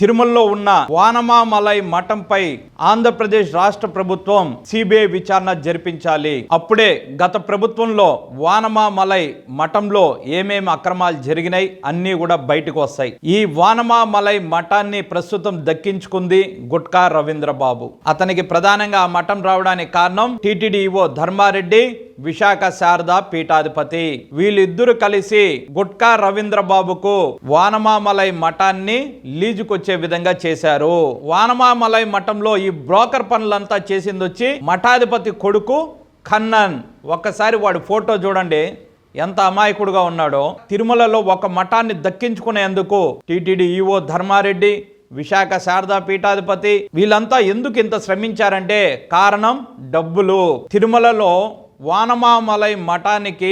తిరుమలలో ఉన్న వానమామలై మఠంపై ఆంధ్రప్రదేశ్ రాష్ట్ర ప్రభుత్వం సిబిఐ విచారణ జరిపించాలి. అప్పుడే గత ప్రభుత్వంలో వానమామలై మఠంలో ఏమేమి అక్రమాలు జరిగినాయి అన్నీ కూడా బయటకు వస్తాయి. ఈ వానమామలై మఠాన్ని ప్రస్తుతం దక్కించుకుంది గుట్కా రవీంద్ర బాబు అతనికి ప్రధానంగా ఆ మఠం రావడానికి కారణం టీటీడీఓ ధర్మారెడ్డి విశాఖ శారద పీఠాధిపతి. వీళ్ళిద్దరు కలిసి గుట్కా రవీంద్ర బాబుకు వానమామలై మఠాన్ని లీజుకొచ్చే విధంగా చేశారు. వానమామలై మఠంలో ఈ బ్రోకర్ పనులంతా చేసింది వచ్చి మఠాధిపతి కొడుకు ఖన్నన్. ఒక్కసారి వాడి ఫోటో చూడండి. ఎంత అమాయకుడుగా ఉన్నాడో. తిరుమలలో ఒక మఠాన్ని దక్కించుకునేందుకు టీటీడీ ఈవో ధర్మారెడ్డి విశాఖ శారదా పీఠాధిపతి వీళ్ళంతా ఎందుకు ఇంత శ్రమించారంటే కారణం డబ్బులు. తిరుమలలో వానమామలై మఠానికి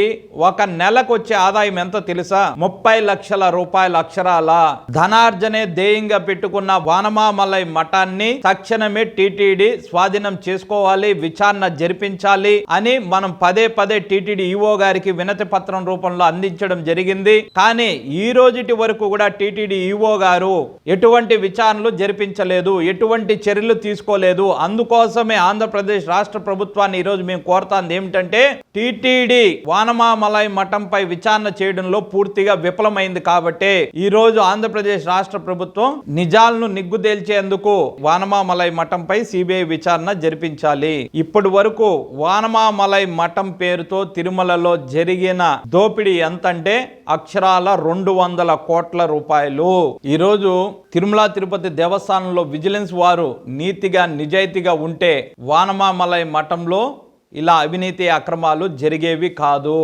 ఒక నెలకు వచ్చే ఆదాయం ఎంత తెలుసా? ముప్పై లక్షల రూపాయల అక్షరాల. ధనార్జనే ధ్యేయంగా పెట్టుకున్న వానమామలై మఠాన్ని తక్షణమే టీటీడీ స్వాధీనం చేసుకోవాలి విచారణ జరిపించాలి అని మనం పదే పదే టీటీడీ ఈఓ గారికి వినతి పత్రం రూపంలో అందించడం జరిగింది. కానీ ఈ రోజుటి వరకు కూడా టీటీడీ ఈఓ గారు ఎటువంటి విచారణలు జరిపించలేదు ఎటువంటి చర్యలు తీసుకోలేదు. అందుకోసమే ఆంధ్రప్రదేశ్ రాష్ట్ర ప్రభుత్వాన్ని ఈరోజు మేము కోరుతాంది ఏంటంటే టీటీడీ వానమామలై మఠంపై విచారణ చేయడంలో పూర్తిగా విఫలమైంది కాబట్టి ఈ రోజు ఆంధ్రప్రదేశ్ రాష్ట్ర ప్రభుత్వం నిజాలను నిగ్గుదేల్చేందుకు వానమామలై మఠంపై సిబిఐ విచారణ జరిపించాలి. ఇప్పటి వరకు వానమామలై మఠం పేరుతో తిరుమలలో జరిగిన దోపిడీ ఎంతంటే అక్షరాల రెండు వందల కోట్ల రూపాయలు. ఈరోజు తిరుమల తిరుపతి దేవస్థానంలో విజిలెన్స్ వారు నీతిగా నిజాయితీగా ఉంటే వానమామలై మఠంలో ఇలా అవినీతి అక్రమాలు జరిగేవి కాదు.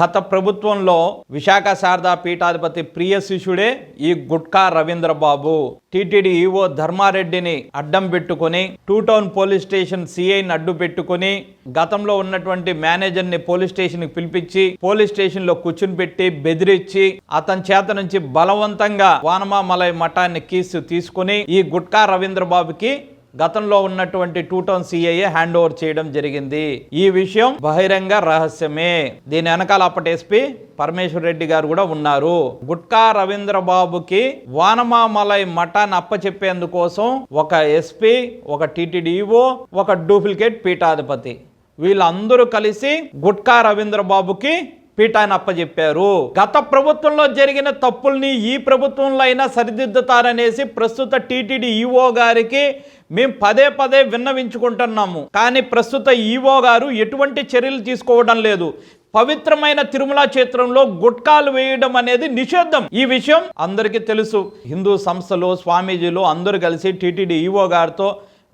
గత ప్రభుత్వంలో విశాఖ శారదా పీఠాధిపతి ప్రియ శిష్యుడే ఈ గుట్కా రవీంద్ర బాబు టీటీడీ ఈవో ధర్మారెడ్డిని అడ్డం పెట్టుకొని టూ టౌన్ పోలీస్ స్టేషన్ సిఐని అడ్డు పెట్టుకొని గతంలో ఉన్నటువంటి మేనేజర్ని పోలీస్ స్టేషన్కి పిలిపించి పోలీస్ స్టేషన్లో కూర్చుని పెట్టి బెదిరించి అతని చేత నుంచి బలవంతంగా వానమామలై మఠాన్ని కీసు తీసుకుని ఈ గుట్కా రవీంద్ర బాబుకి గతంలో ఉన్నటువంటి two town CIA hand over చేయడం జరిగింది. ఈ విషయం బహిరంగ రహస్యమే. దీని వెనకాల అప్పటి ఎస్పీ పరమేశ్వర్ రెడ్డి గారు కూడా ఉన్నారు. గుట్కా రవీంద్ర బాబుకి వానమామలై మఠాన్ని అప్పచెప్పేందుకోసం ఒక ఎస్పీ ఒక టీటీడీఓ ఒక డూప్లికేట్ పీఠాధిపతి. వీళ్ళందరూ కలిసి గుట్కా రవీంద్ర బాబుకి పీఠాన్ని అప్పచెప్పారు గత ప్రభుత్వంలో జరిగిన తప్పుల్ని ఈ ప్రభుత్వంలో అయినా సరిదిద్దుతారనేసి ప్రస్తుత టీటీడీ ఈఓ గారికి మేము పదే పదే విన్నవించుకుంటున్నాము. కానీ ప్రస్తుత ఈఓ గారు ఎటువంటి చర్యలు తీసుకోవడం లేదు. పవిత్రమైన తిరుమల క్షేత్రంలో గుట్కాలు వేయడం అనేది నిషేధం. ఈ విషయం అందరికీ తెలుసు. హిందూ సంస్థలు స్వామీజీలు అందరూ కలిసి టీటీడీ ఈఓ గారితో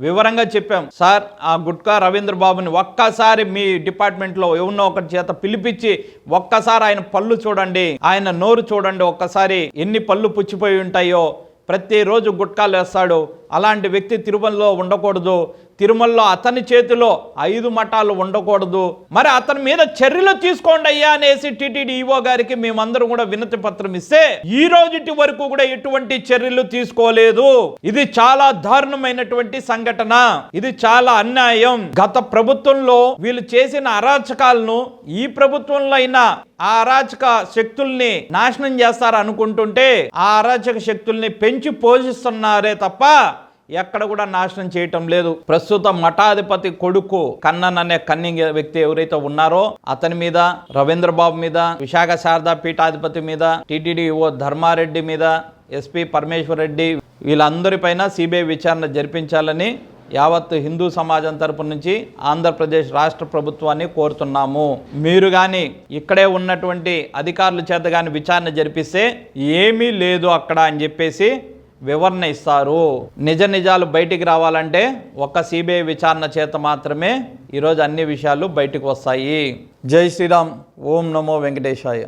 వివరంగా చెప్పాం. సార్ ఆ గుట్కా రవీంద్ర బాబుని ఒక్కసారి మీ డిపార్ట్మెంట్లో ఎవరినో ఒకటి చేత పిలిపించి ఒక్కసారి ఆయన పళ్ళు చూడండి ఆయన నోరు చూడండి ఒక్కసారి ఎన్ని పళ్ళు పుచ్చిపోయి ఉంటాయో ప్రతిరోజు గుట్కాలు వేస్తాడు. అలాంటి వ్యక్తి తిరుమలలో ఉండకూడదు. తిరుమలలో అతని చేతిలో ఐదు మఠాలు ఉండకూడదు. మరి అతని మీద చర్యలు తీసుకోండి అయ్యా అనేసి టీటీడీ ఈవో గారికి మేమందరం కూడా వినతి పత్రం ఇస్తే ఈ రోజుటి వరకు కూడా ఎటువంటి చర్యలు తీసుకోలేదు. ఇది చాలా దారుణమైనటువంటి సంఘటన. ఇది చాలా అన్యాయం. గత ప్రభుత్వంలో వీళ్ళు చేసిన అరాచకాలను ఈ ప్రభుత్వంలో అయినా ఆ అరాచక శక్తుల్ని నాశనం చేస్తారు అనుకుంటుంటే ఆ అరాచక శక్తుల్ని పెంచి పోషిస్తున్నారే తప్ప ఎక్కడ కూడా నాశనం చేయటం లేదు. ప్రస్తుతం మఠాధిపతి కొడుకు కన్నన్ అనే కన్నింగ్ వ్యక్తి ఎవరైతే ఉన్నారో అతని మీద రవీంద్ర బాబు మీద విశాఖ శారదా పీఠాధిపతి మీద టీటీడీ ఓ ధర్మారెడ్డి మీద ఎస్పీ పరమేశ్వర్ రెడ్డి వీళ్ళందరిపైన సిబిఐ విచారణ జరిపించాలని యావత్ హిందూ సమాజం తరపు నుంచి ఆంధ్రప్రదేశ్ రాష్ట్ర ప్రభుత్వాన్ని కోరుతున్నాము. మీరు కానీ ఇక్కడే ఉన్నటువంటి అధికారుల చేత కానీ విచారణ జరిపిస్తే ఏమీ లేదు అక్కడ అని చెప్పేసి వివరణ ఇస్తారు నిజ నిజాలు బయటికి రావాలంటే ఒక్క సిబిఐ విచారణ చేత మాత్రమే ఈరోజు అన్ని విషయాలు బయటకు వస్తాయి. జై శ్రీరామ్. ఓం నమో వెంకటేశాయ.